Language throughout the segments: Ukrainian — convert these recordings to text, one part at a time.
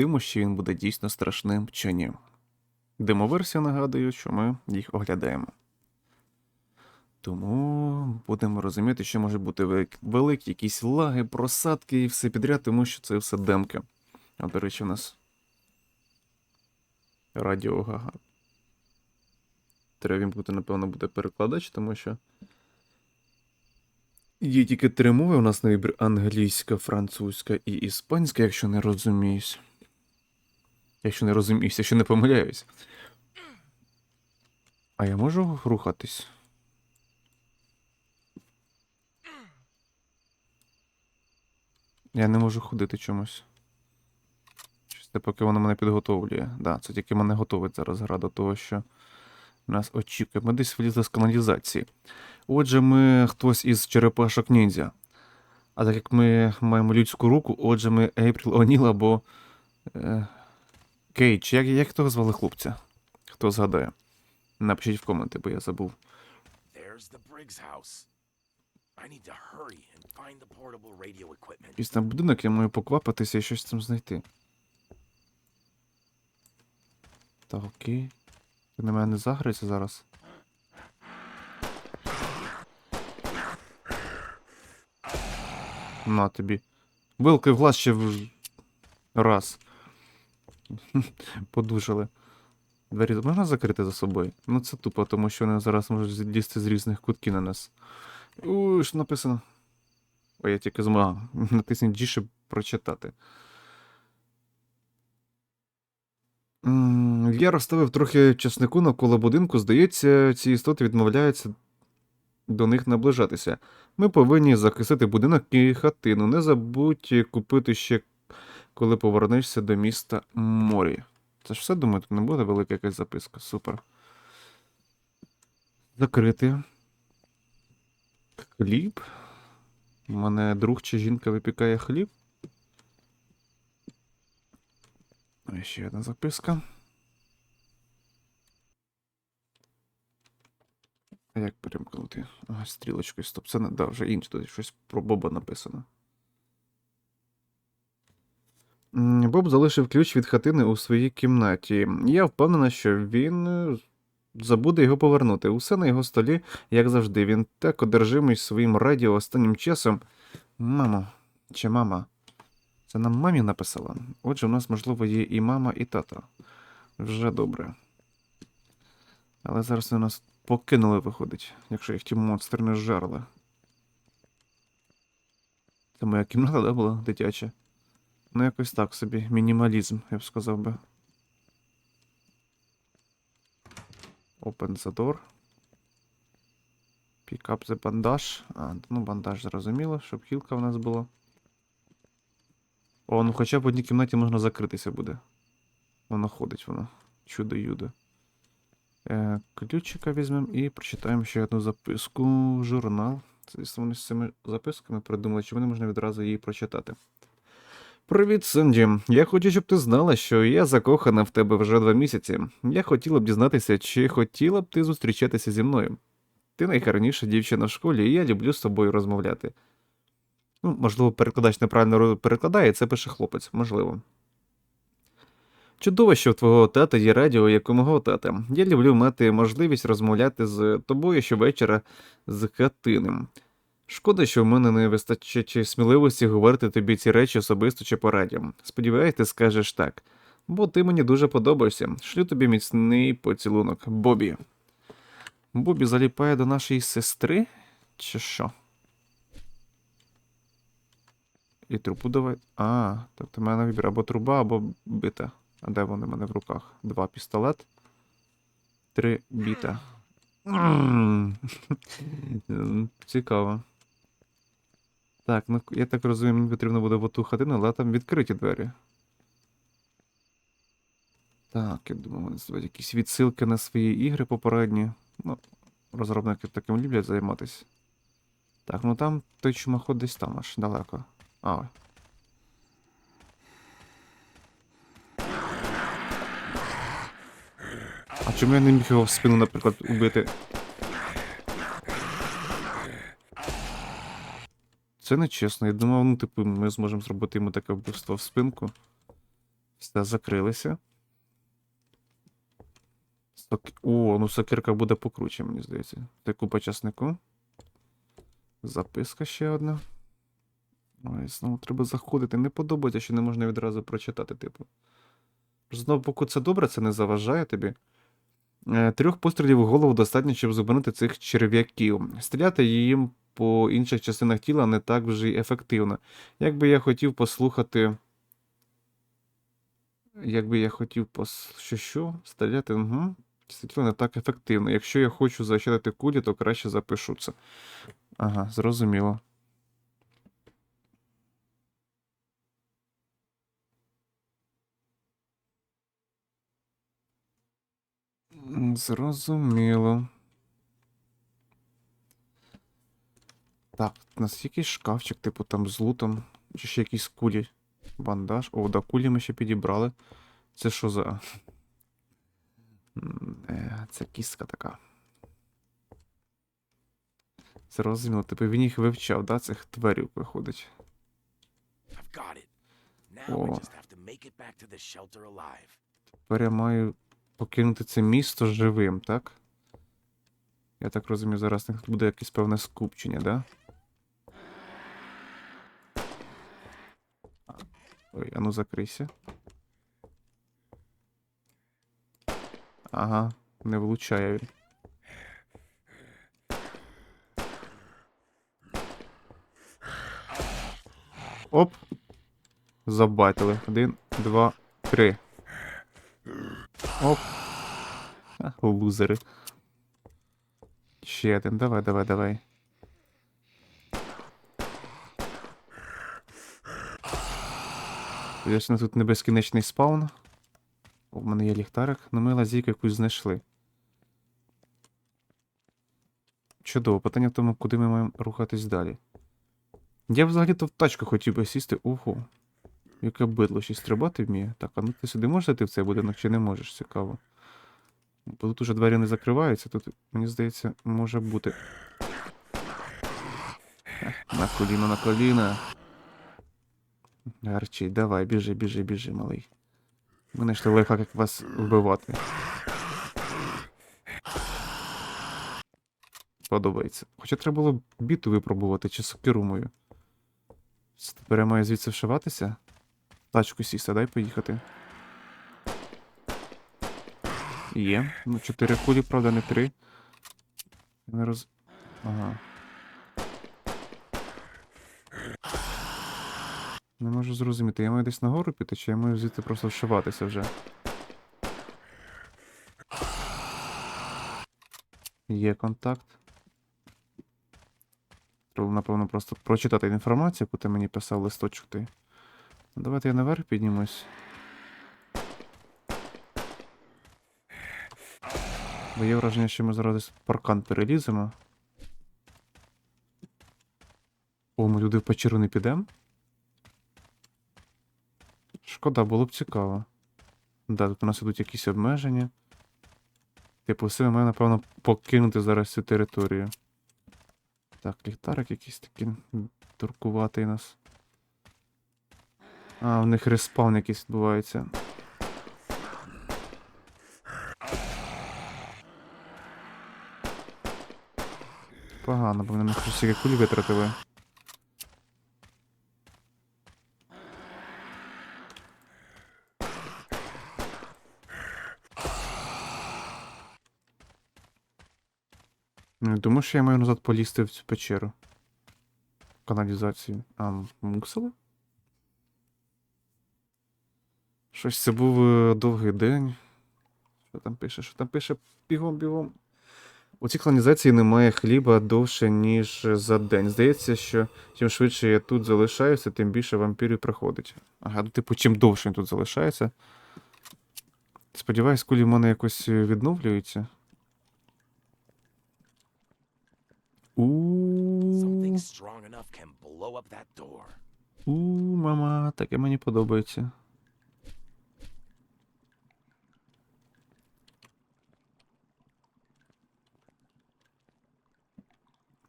Дивимо, що він буде дійсно страшним чи ні. Демоверсія нагадую, що ми їх оглядаємо. Тому будемо розуміти, що може бути великі якісь лаги, просадки і все підряд, тому що це все демки. А до речі, у нас радіо Гага. Треба вімкнути, напевно, буде перекладач, тому що. Є тільки три мови, у нас на вибір англійська, французька і іспанська, якщо не розуміюсь. Якщо не розуміюсь, якщо не помиляюсь. А я можу рухатись? Я не можу ходити чомусь. Це поки воно мене підготовлює. Да, це тільки мене готовить зараз гра до того, що нас очікує. Ми десь влізли з каналізації. Отже, ми хтось із черепашок ніндзя. А так як ми маємо людську руку, отже, ми Ейпріл Оніл або. Е, Кейдж. Як, як того звали хлопця? Хто згадає? Напишіть в коменти, бо я забув. Якийсь там будинок, я маю поквапитися і щось там знайти. Так, окей. Ти на мене не заграється зараз. На тобі. Вилки в глаз ще в... раз. Подужали. Двері можна закрити за собою? Ну це тупо, тому що вони зараз можуть лізти з різних кутків на нас. Уй, що написано? Ой, я тільки змагав. Натисніть G, щоб прочитати. Я розставив трохи часнику навколо будинку. Здається, ці істоти відмовляються до них наближатися. Ми повинні захистити будинок і хатину. Не забудь купити ще, коли повернешся до міста Морі. Це ж все, думаю, тут не буде велика якась записка. Супер. Закрити. Хліб. У мене друг чи жінка випікає хліб. Ще одна записка. А як перемкнути? Ага, стрілочкою. Стоп, це не да, вже інше. Тут щось про Боба написано. Боб залишив ключ від хатини у своїй кімнаті. Я впевнена, що він е, забуде його повернути. Усе на його столі, як завжди. Він так одержимий своїм радіо останнім часом. Мамо, чи мама? Це нам мамі написала. Отже, у нас, можливо, є і мама, і тата. Вже добре. Але зараз вони нас покинули, виходить, якщо їх ті монстри не зжерли. Це моя кімната, да, була дитяча? Ну, якось так собі. Мінімалізм, я б сказав би. Open the door. Pick up the bandage. А, ну бандаж зрозуміло, щоб хілка в нас була. О, ну хоча б в одній кімнаті можна закритися буде. Воно ходить, воно. Чудо-юдо. Е, ключика візьмемо і прочитаємо ще одну записку. Журнал. Це вони з цими записками придумали, чи вони можна відразу її прочитати. Привіт, Сенді. Я хочу, щоб ти знала, що я закохана в тебе вже два місяці. Я хотіла б дізнатися, чи хотіла б ти зустрічатися зі мною. Ти найгарніша дівчина в школі, і я люблю з тобою розмовляти. Ну, можливо, перекладач неправильно перекладає, це пише хлопець, можливо. Чудово, що в твого тата є радіо, як у мого тата. Я люблю мати можливість розмовляти з тобою щовечора з хатиним. Шкода, що в мене не вистачить сміливості говорити тобі ці речі особисто чи по радіо. Сподіваюсь, ти скажеш так. Бо ти мені дуже подобаєшся. Шлю тобі міцний поцілунок. Бобі. Бобі заліпає до нашої сестри? Чи що? І трубу давай. А, тобто в мене вибір або труба, або бита. А де вони в мене в руках? Два пістолет. Три біта. Цікаво. Так, ну я так розумію, мені потрібно буде в оту хатину, але там відкриті двері. Так, я думаю, вони зроблять якісь відсилки на свої ігри попередні. Ну, розробники таким люблять займатися. Так, ну там той чумаход десь там аж далеко. А. А чому я не міг його в спину, наприклад, убити? Це не чесно. Я думав, ну, типу, ми зможемо зробити йому таке вбивство в спинку. Все, закрилися. Сок... О, ну сокирка буде покруче, мені здається. Це купа часнику. Записка ще одна. Ой, знову треба заходити. Не подобається, що не можна відразу прочитати, типу. З одного боку, це добре, це не заважає тобі. Е, Трьох пострілів у голову достатньо, щоб зупинити цих черв'яків. Стріляти їм по інших частинах тіла не так вже й ефективно. Якби я хотів послухати. Якби я хотів пос... Що що? Стріляти, угу. Тіла не так ефективно. Якщо я хочу защитити кулі, то краще запишу це. Ага, зрозуміло. Зрозуміло. Так, у нас якийсь шкафчик, типу там з лутом. Чи ще якісь кулі. Бандаж. О, да, кулі ми ще підібрали. Це що за. Е, це кістка така. Зрозуміло, типу він їх вивчав, да, цих тверів виходить. Alive. Тепер я маю покинути це місто живим, так? Я так розумію, зараз них буде якесь певне скупчення, да? Ой, а ну закрийся. Ага, не влучає він. Оп! Забайтили. Один, два, три. Оп. Ха, лузери. Ще один. Давай, давай, давай. Звісно, тут не безкінечний спаун. У мене є ліхтарик, але ми лазійку якусь знайшли. Чудово, питання в тому, куди ми маємо рухатись далі. Я взагалі-то в тачку хотів би сісти. Ого. Яке бидло й стрибати вміє. Так, а ну ти сюди можеш зайти в цей будинок чи не можеш, цікаво. Бо тут уже двері не закриваються, тут, мені здається, може бути. На коліно, на коліно. Гарчий, давай, біжи, біжи, біжи, малий. Ми знайшли лайфхак, як вас вбивати. Подобається. Хоча треба було біту випробувати чи сокиру мою. Тепер я маю звідси вшиватися. Тачку сісти, дай поїхати. Є. Ну, чотири кулі, правда, не три. Не роз... Ага. Не можу зрозуміти, я маю десь нагору піти, чи я маю звідти просто вшиватися вже. Є контакт. Треба, напевно, просто прочитати інформацію, яку ти мені писав листочок ти. Ну, давайте я наверх піднімусь. Бо є враження, що ми зараз паркан переліземо. О, ми люди в печеру не підемо? Шкода, було б цікаво. Да, тут у нас ідуть якісь обмеження. Типу, все, ми напевно, покинути зараз цю територію. Так, ліхтарик якийсь такий туркуватий нас. А, в них респаун якийсь відбувається. Погано, бо вони всі кулі витратили. Думаю, що я маю назад полізти в цю печеру. Каналізацію. А, мусили? Щось це був е, довгий день. Що там пише? Що там пише? Бігом, бігом. У цій каналізації немає хліба довше, ніж за день. Здається, що чим швидше я тут залишаюся, тим більше вампірів приходить. Ага, ну, типу, чим довше він тут залишається. Сподіваюсь, кулі в мене якось е, відновлюються. Something мама, таке мені подобається.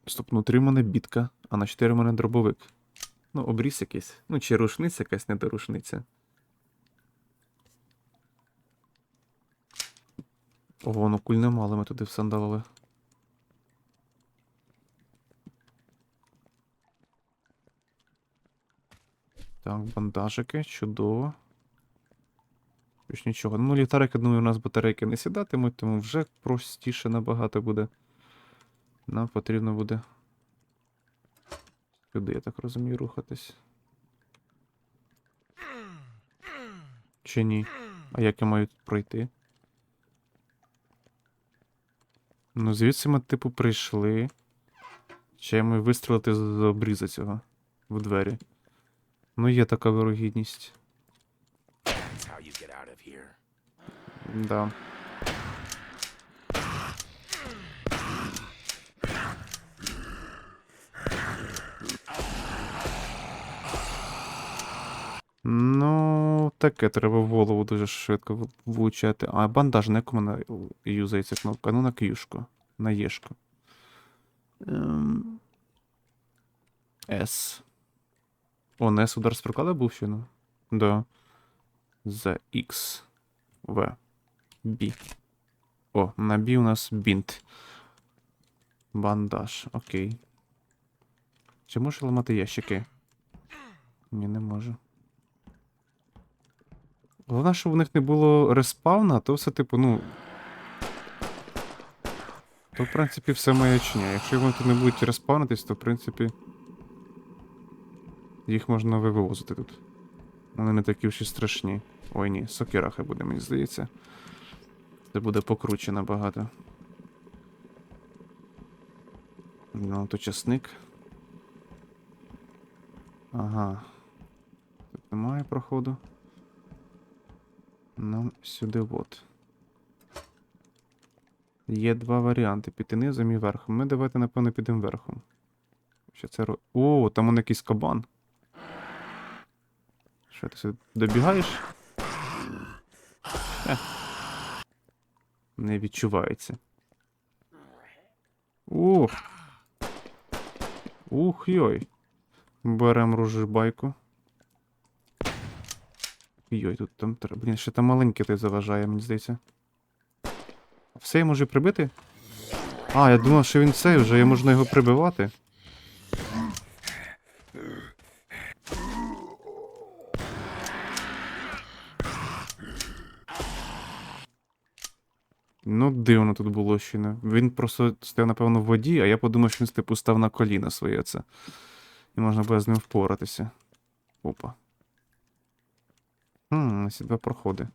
Стоп, ну 3 в мене бітка, а на 4 в мене дробовик. Ну, обріз якийсь. Ну, чи рушниця якась не дорушниця. Ого, ну куль немало ми туди всандалили. Так, бандажики, чудово. Більш нічого. Ну, ліхтарики, думаю, у нас батарейки не сідатимуть, тому вже простіше набагато буде. Нам потрібно буде. Сюди, я так розумію, рухатись. Чи ні? А як я маю тут пройти? Ну, звідси ми, типу, прийшли. Чи я маю вистрілити з обріза цього в двері. Ну, є така вирогідність. Да. Ну, таке треба в голову дуже швидко влучати. А бандаж на якому на юзається кнопка? Ну, на к'юшку. На єшку. Ем... С. О, на С удар з прикладу був ну? Да. За X. В. Бі. О, на Бі у нас бінт. Бандаж, окей. Чи можу ламати ящики? Ні, не можу. Головне, щоб у них не було респавна, то все типу, ну. То, в принципі, все маячня. Якщо вони тут не будуть респавнитись, то в принципі. Їх можна вивозити тут. Вони не такі вже страшні. Ой ні, сокира хай буде, мені здається. Це буде покруче набагато. Ну, то часник. Ага. Тут немає проходу. Ну, сюди от. Є два варіанти: піти низом і верхом. Ми давайте, напевно, підемо верхом. Що це ро... О, там он якийсь кабан. Що ти сюди добігаєш? Е. Не відчувається. Ух. Ух йой. Берем ружбайку. Йой, тут там треба. Блін, ще там маленький той заважає, мені здається. Все я можу прибити? А, я думав, що він цей вже, я можна його прибивати. Ну, дивно тут було ще не. Він просто стояв, напевно, в воді, а я подумав, що він типу став на коліна своє це. І можна буде з ним впоратися. Опа. Хм, ці два проходи.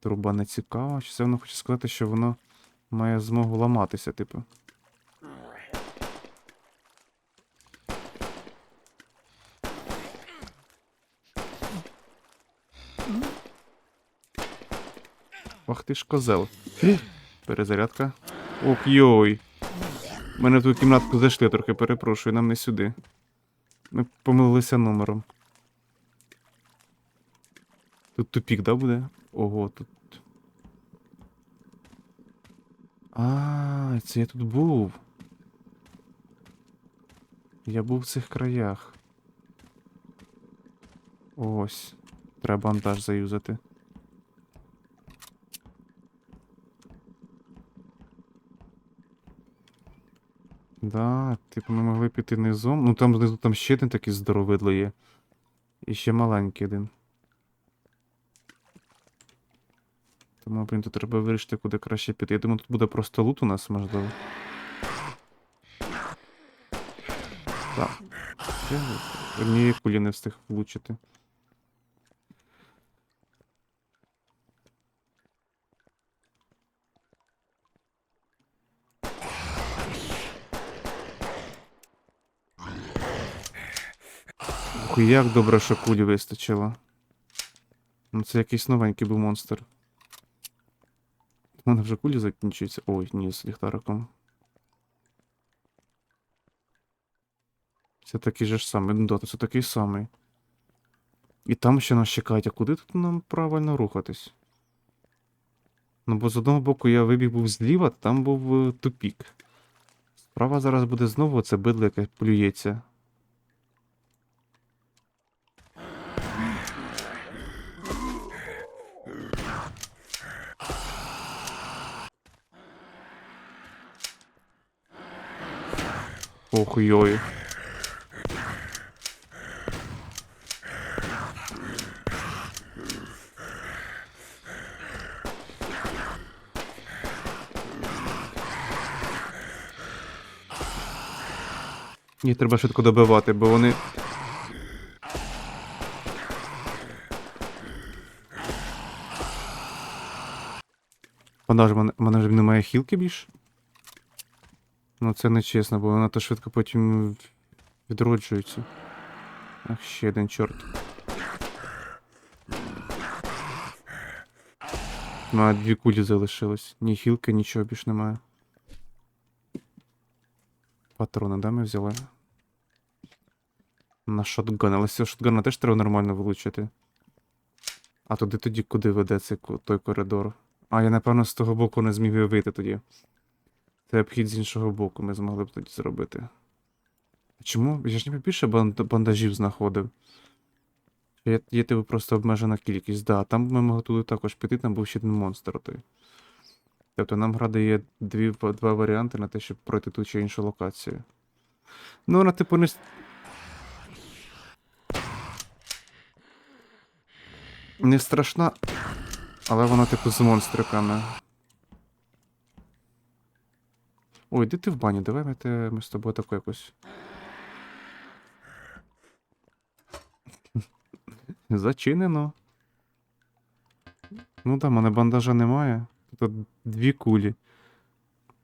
Труба не цікава. Чи це воно хоче сказати, що воно має змогу ламатися, типу. Ах ти ж козел. Перезарядка. Ох йой. Мене в ту кімнатку зайшли, трохи перепрошую, нам не сюди. Ми помилилися номером. Тут тупік, да, буде? Ого, тут. А, це я тут був. Я був в цих краях. Ось. Треба бандаж заюзати. Да, типу ми могли піти низом. Ну там знизу там ще один такий здоровидло є. І ще маленький один. Тому, блін, тут треба вирішити, куди краще піти. Я думаю, тут буде просто лут у нас, можливо. Так. Я однієї кулі не встиг влучити. Ух, як добре, що кулі вистачило. Ну, це якийсь новенький був монстр. У мене вже кулі закінчуються. Ой, ні, з ліхтариком. Це такий же ж самий. Ну да, це такий самий. І там ще нас чекають, а куди тут нам правильно рухатись? Ну, бо з одного боку я вибіг був зліва, там був е, тупік. Справа зараз буде знову це бидло, яке плюється. Ох, йой. Їх треба швидко добивати, бо вони. Вона ж мене, мене ж немає хілки більше. Ну це не чесно, бо вона то швидко потім відроджується. Ах, ще один чорт. У мене дві кулі залишилось. Ні хілки, нічого більш немає. Патрони, да, ми взяли? На шотган, але з шотгана теж треба нормально влучити. А туди тоді куди веде цей той коридор? А, я напевно з того боку не зміг вийти тоді. Це обхід з іншого боку ми змогли б тоді зробити. Чому? Я ж ніби більше бандажів знаходив. Є, є типу просто обмежена кількість. Да, там ми могли туди також піти, там був ще один монстр той. Тобто нам гра дає дві, два варіанти на те, щоб пройти ту чи іншу локацію. Ну, вона, типу, не. Не страшна, але вона, типу, з монстриками. Ой, іди ти в баню, давай ми, те, ми з тобою таку якось. Зачинено. Ну там, у мене бандажа немає. Тут дві кулі.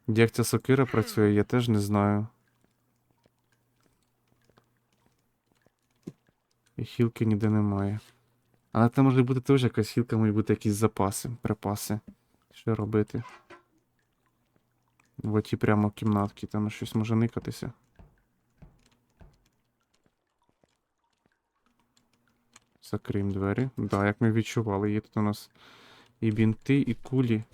Як ця сокира працює, я теж не знаю. І хілки ніде немає. Але це може бути теж якась хілка, можуть бути якісь запаси, припаси. Що робити? В оті прямо кімнатки, там щось може никатися. Закриємо двері. Да, як ми відчували, є тут у нас і бінти, і кулі.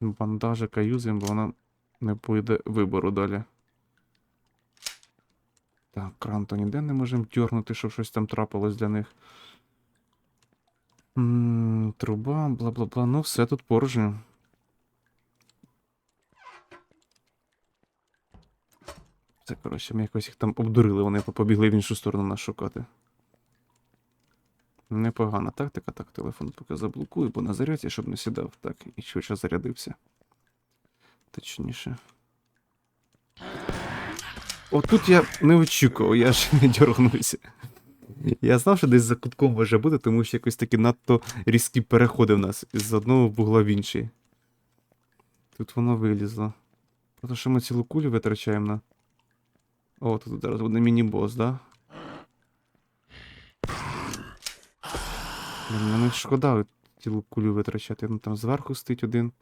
Бандажика юзаємо, бо вона не буде вибору далі. Так, кран то ніде не можемо дьорнути, щоб щось там трапилось для них. Труба, бла бла бла. Ну, все тут порожньо. Це, коротше, ми якось їх там обдурили, вони побігли в іншу сторону нас шукати. Непогана тактика, так, телефон поки заблокую, бо на заряді, щоб не сідав. Так, і швидше зарядився. Точніше. Отут я не очікував, я ж не дергнувся. Я знав, що десь за кутком може бути, тому що якось такі надто різкі переходи в нас з одного вугла в інший. Тут воно вилізло. Просто що ми цілу кулю витрачаємо на. О, тут зараз буде міні-бос, да? Мені шкода цілу кулю витрачати. Ну там зверху стоїть один.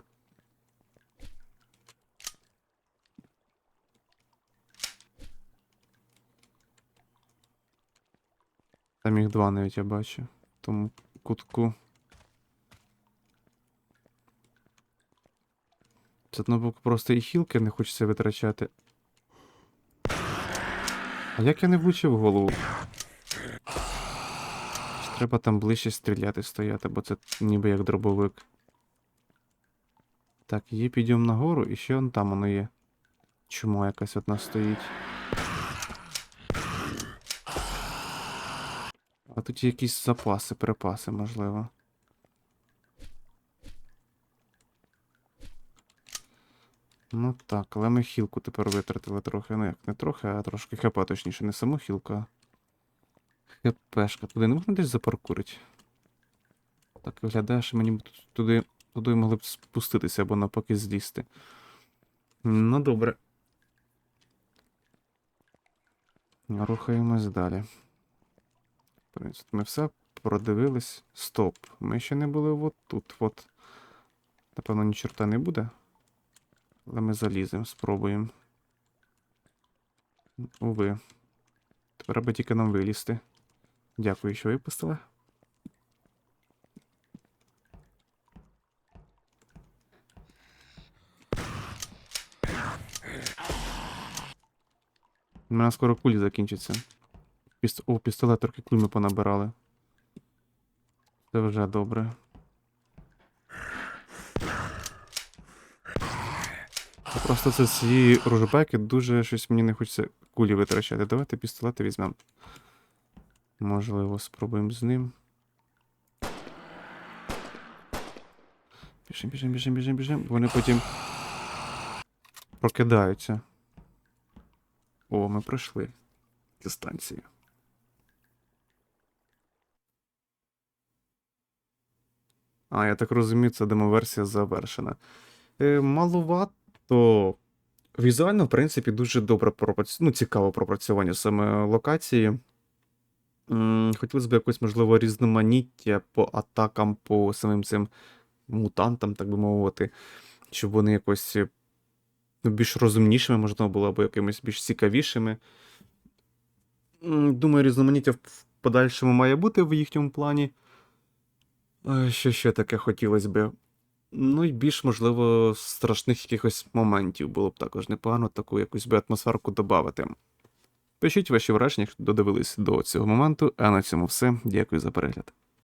Там їх два навіть я бачу. В тому кутку. З одного боку просто і хілки не хочеться витрачати. А як я не влучив голову? Чи треба там ближче стріляти стояти, бо це ніби як дробовик. Так, є підйом нагору і ще он там воно є. Чума якась одна стоїть. А тут є якісь запаси, припаси, можливо. Ну так, але ми хілку тепер витратили трохи. Ну як, не трохи, а трошки хп, точніше, не саму хілку, а хпшка. Туди не можна десь запаркурити. Так виглядає, що мені туди, туди могли б спуститися або навпаки злізти. Ну добре. Рухаємось далі. Принципі, ми все продивились. Стоп. Ми ще не були от тут. От. Напевно, ні чорта не буде. Але ми заліземо, спробуємо. Уви. Аби тільки нам вилізти. Дякую, що випустили. У мене скоро кулі закінчаться. Піст... О, пістолет трохи куль понабирали. Це вже добре. Та Просто це ці ружбеки дуже щось мені не хочеться кулі витрачати. Давайте пістолети візьмемо. Можливо, спробуємо з ним. Біжим, біжим, біжим, біжим, біжим. Вони потім прокидаються. О, ми пройшли дистанцію. А, я так розумію, це демоверсія завершена. Е, маловато. Візуально, в принципі, дуже добре пропрацю... ну, цікаво пропрацювання саме локації. Хотілося б якось, можливо, різноманіття по атакам, по самим цим мутантам, так би мовити, щоб вони якось е, ну, більш розумнішими, можливо, було, або якимись більш цікавішими. Думаю, різноманіття в подальшому має бути в їхньому плані. Що ще таке хотілося би? Ну і більш, можливо, страшних якихось моментів було б також непогано таку якусь би атмосферку додати. Пишіть ваші враження, якщо додивились до цього моменту, а на цьому все. Дякую за перегляд.